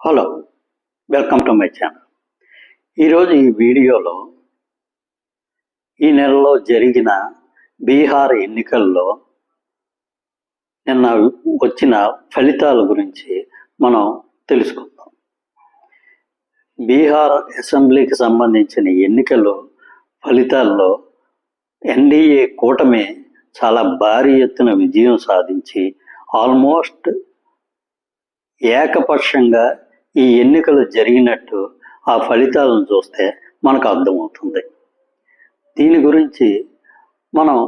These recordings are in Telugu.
Hello welcome to my channel ఈరోజు ఈ వీడియోలో ఈ నెలలో జరిగిన బీహార్ ఎన్నికల్లో నిన్న వచ్చిన ఫలితాల గురించి మనం తెలుసుకుందాం. బీహార్ అసెంబ్లీకి సంబంధించిన ఎన్నికలు ఫలితాల్లో ఎన్డీఏ కూటమి చాలా భారీ ఎత్తున విజయం సాధించి ఆల్మోస్ట్ ఏకపక్షంగా ఈ ఎన్నికలు జరిగినట్టు ఆ ఫలితాలను చూస్తే మనకు అర్థమవుతుంది. దీని గురించి మనం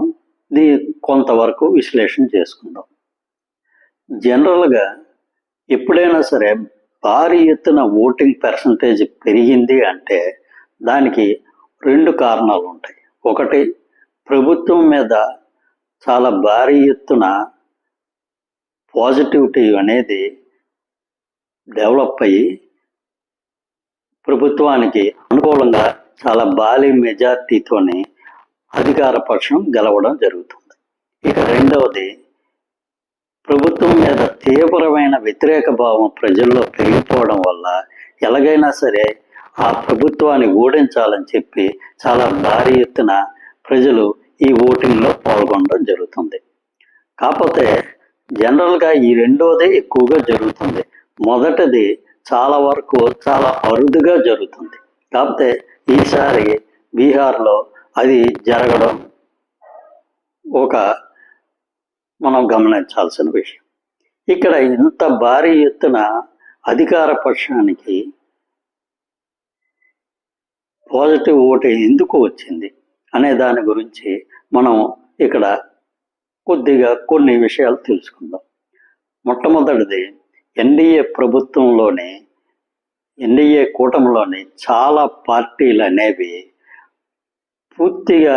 దీ కొంతవరకు విశ్లేషణ చేసుకుందాం. జనరల్గా ఎప్పుడైనా సరే భారీ ఎత్తున ఓటింగ్ పర్సంటేజ్ పెరిగింది అంటే దానికి రెండు కారణాలు ఉంటాయి. ఒకటి ప్రభుత్వం మీద చాలా భారీ ఎత్తున పాజిటివిటీ అనేది డెవలప్ అయ్యి ప్రభుత్వానికి అనుకూలంగా చాలా భారీ మెజార్టీతోని అధికార పక్షం గెలవడం జరుగుతుంది. ఇక రెండవది ప్రభుత్వం మీద తీవ్రమైన వ్యతిరేక భావం ప్రజల్లో పెరిగిపోవడం వల్ల ఎలాగైనా సరే ఆ ప్రభుత్వాన్ని ఓడించాలని చెప్పి చాలా భారీ ఎత్తున ప్రజలు ఈ ఓటింగ్లో పాల్గొనడం జరుగుతుంది. కాకపోతే జనరల్గా ఈ రెండోదే ఎక్కువగా జరుగుతుంది. మొదటిది చాలా వరకు చాలా అరుదుగా జరుగుతుంది. కాకపోతే ఈసారి బీహార్లో అది జరగడం ఒక మనం గమనించాల్సిన విషయం. ఇక్కడ ఇంత భారీ ఎత్తున అధికార పక్షానికి పాజిటివ్ ఓటు ఎందుకు వచ్చింది అనే దాని గురించి మనం ఇక్కడ కొద్దిగా కొన్ని విషయాలు తెలుసుకుందాం. మొట్టమొదటిది ఎన్డీఏ ప్రభుత్వంలోని ఎన్డీఏ కూటమిలోని చాలా పార్టీలు అనేవి పూర్తిగా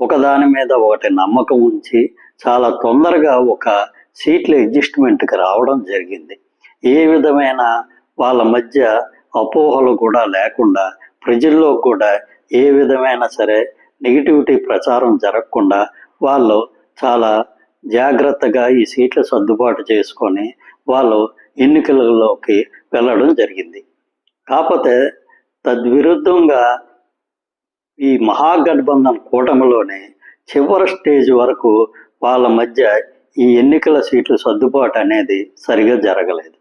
ఒకదాని మీద ఒకటి నమ్మకం ఉంచి చాలా తొందరగా ఒక సీట్ల అడ్జస్ట్మెంట్కి రావడం జరిగింది. ఏ విధమైన వాళ్ళ మధ్య అపోహలు కూడా లేకుండా ప్రజల్లో కూడా ఏ విధమైన సరే నెగిటివిటీ ప్రచారం జరగకుండా వాళ్ళు చాలా జాగ్రత్తగా ఈ సీట్లు సర్దుబాటు చేసుకొని వాళ్ళు ఎన్నికలలోకి వెళ్ళడం జరిగింది. కాకపోతే తద్విరుద్ధంగా ఈ మహాగఠబంధన్ కూటమిలోనే చివరి స్టేజ్ వరకు వాళ్ళ మధ్య ఈ ఎన్నికల సీట్లు సర్దుబాటు అనేది సరిగా జరగలేదు.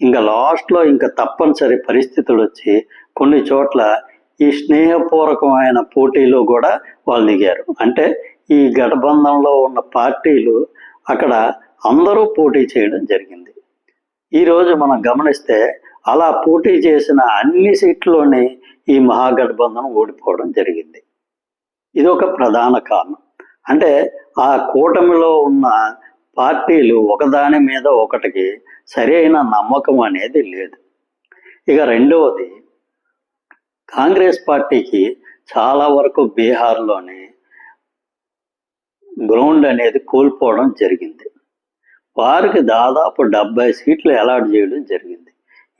ఇంకా లాస్ట్లో ఇంకా తప్పనిసరి పరిస్థితులు వచ్చి కొన్ని చోట్ల ఈ స్నేహపూర్వకమైన పోటీలో కూడా వాళ్ళు దిగారు. అంటే ఈ గఠబంధంలో ఉన్న పార్టీలు అక్కడ అందరూ పోటీ చేయడం జరిగింది. ఈరోజు మనం గమనిస్తే అలా పోటీ చేసిన అన్ని సీట్లోని ఈ మహాగఠబంధనం ఓడిపోవడం జరిగింది. ఇది ఒక ప్రధాన కారణం. అంటే ఆ కూటమిలో ఉన్న పార్టీలు ఒకదాని మీద ఒకటికి సరైన నమ్మకం అనేది లేదు. ఇక రెండవది కాంగ్రెస్ పార్టీకి చాలా వరకు బీహార్లోని గ్రౌండ్ అనేది కోల్పోవడం జరిగింది. వారికి దాదాపు డెబ్బై సీట్లు అలాట్ చేయడం జరిగింది.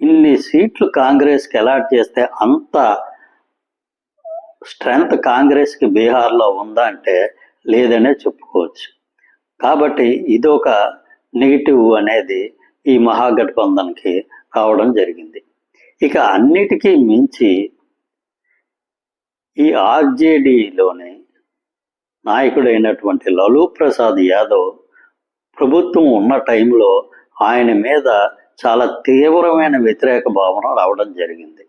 ఇన్ని సీట్లు కాంగ్రెస్కి అలాట్ చేస్తే అంత స్ట్రెంగ్త్ కాంగ్రెస్కి బీహార్లో ఉందా అంటే లేదనే చెప్పుకోవచ్చు. కాబట్టి ఇదొక నెగిటివ్ అనేది ఈ మహాగఠబంధన్కి రావడం జరిగింది. ఇక అన్నిటికీ మించి ఈ ఆర్జేడీలోని నాయకుడైనటువంటి లలూ ప్రసాద్ యాదవ్ ప్రభుత్వం ఉన్న టైంలో ఆయన మీద చాలా తీవ్రమైన వ్యతిరేక భావన రావడం జరిగింది.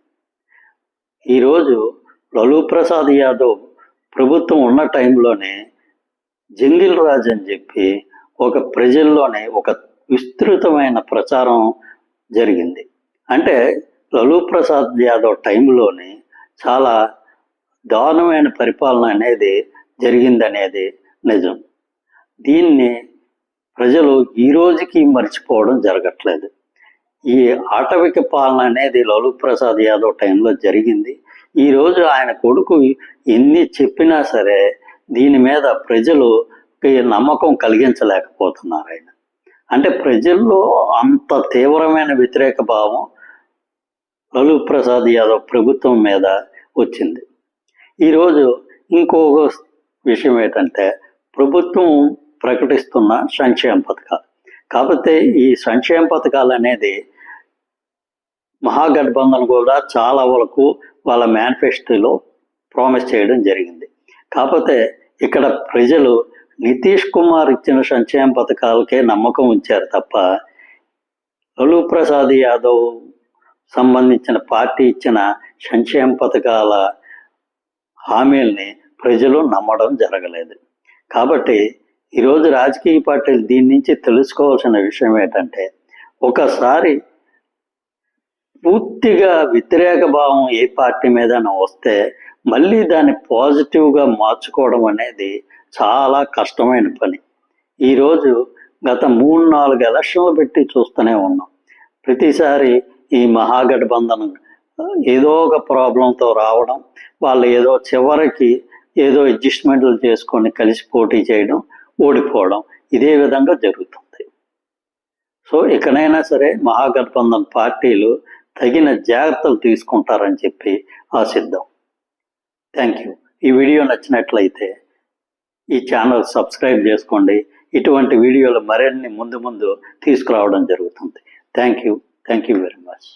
ఈరోజు లలూ ప్రసాద్ యాదవ్ ప్రభుత్వం ఉన్న టైంలోనే జంగిల్ రాజ్ అని చెప్పి ఒక ప్రజల్లోనే ఒక విస్తృతమైన ప్రచారం జరిగింది. అంటే లలూ ప్రసాద్ యాదవ్ టైంలోనే చాలా దారుణమైన పరిపాలన అనేది జరిగిందనేది నిజం. దీన్ని ప్రజలు ఈ రోజుకి మర్చిపోవడం జరగట్లేదు. ఈ ఆటవిక పాలన అనేది లలూ ప్రసాద్ యాదవ్ టైంలో జరిగింది. ఈరోజు ఆయన కొడుకు ఎన్ని చెప్పినా సరే దీని మీద ప్రజలు నమ్మకం కలిగించలేకపోతున్నారు ఆయన. అంటే ప్రజల్లో అంత తీవ్రమైన వ్యతిరేక భావం లలూ ప్రసాద్ యాదవ్ ప్రభుత్వం మీద వచ్చింది. ఈరోజు ఇంకొక విషయం ఏంటంటే ప్రభుత్వం ప్రకటిస్తున్న సంక్షేమ పథకాలు. కాకపోతే ఈ సంక్షేమ పథకాలు అనేది మహాగఠబంధన్ కూడా చాలా వరకు వాళ్ళ మేనిఫెస్టోలో ప్రామిస్ చేయడం జరిగింది. కాకపోతే ఇక్కడ ప్రజలు నితీష్ కుమార్ ఇచ్చిన సంక్షేమ పథకాలకే నమ్మకం ఉంచారు తప్ప లలూ ప్రసాద్ యాదవ్ సంబంధించిన పార్టీ ఇచ్చిన సంక్షేమ పథకాల హామీల్ని ప్రజలు నమ్మడం జరగలేదు. కాబట్టి ఈరోజు రాజకీయ పార్టీలు దీని నుంచి తెలుసుకోవాల్సిన విషయం ఏంటంటే ఒకసారి పూర్తిగా వ్యతిరేక భావం ఏ పార్టీ మీద వస్తే మళ్ళీ దాన్ని పాజిటివ్గా మార్చుకోవడం అనేది చాలా కష్టమైన పని. ఈరోజు గత మూడు నాలుగు ఎలక్షన్లు పెట్టి చూస్తూనే ఉన్నాం. ప్రతిసారి ఈ మహాగఠబంధనం ఏదో ఒక ప్రాబ్లంతో రావడం వాళ్ళు ఏదో చివరికి ఏదో అడ్జస్ట్మెంట్లు చేసుకొని కలిసి పోటీ చేయడం ఓడిపోవడం ఇదే విధంగా జరుగుతుంది. సో ఇకనైనా సరే మహాగఠబంధన్ పార్టీలు తగిన జాగ్రత్తలు తీసుకుంటారని చెప్పి ఆశిద్దాం. Thank you. ఈ వీడియో నచ్చినట్లయితే ఈ ఛానల్ సబ్స్క్రైబ్ చేసుకోండి. ఇటువంటి వీడియోలు మరిన్ని ముందు ముందు తీసుకురావడం జరుగుతుంది. Thank you. Thank you very much.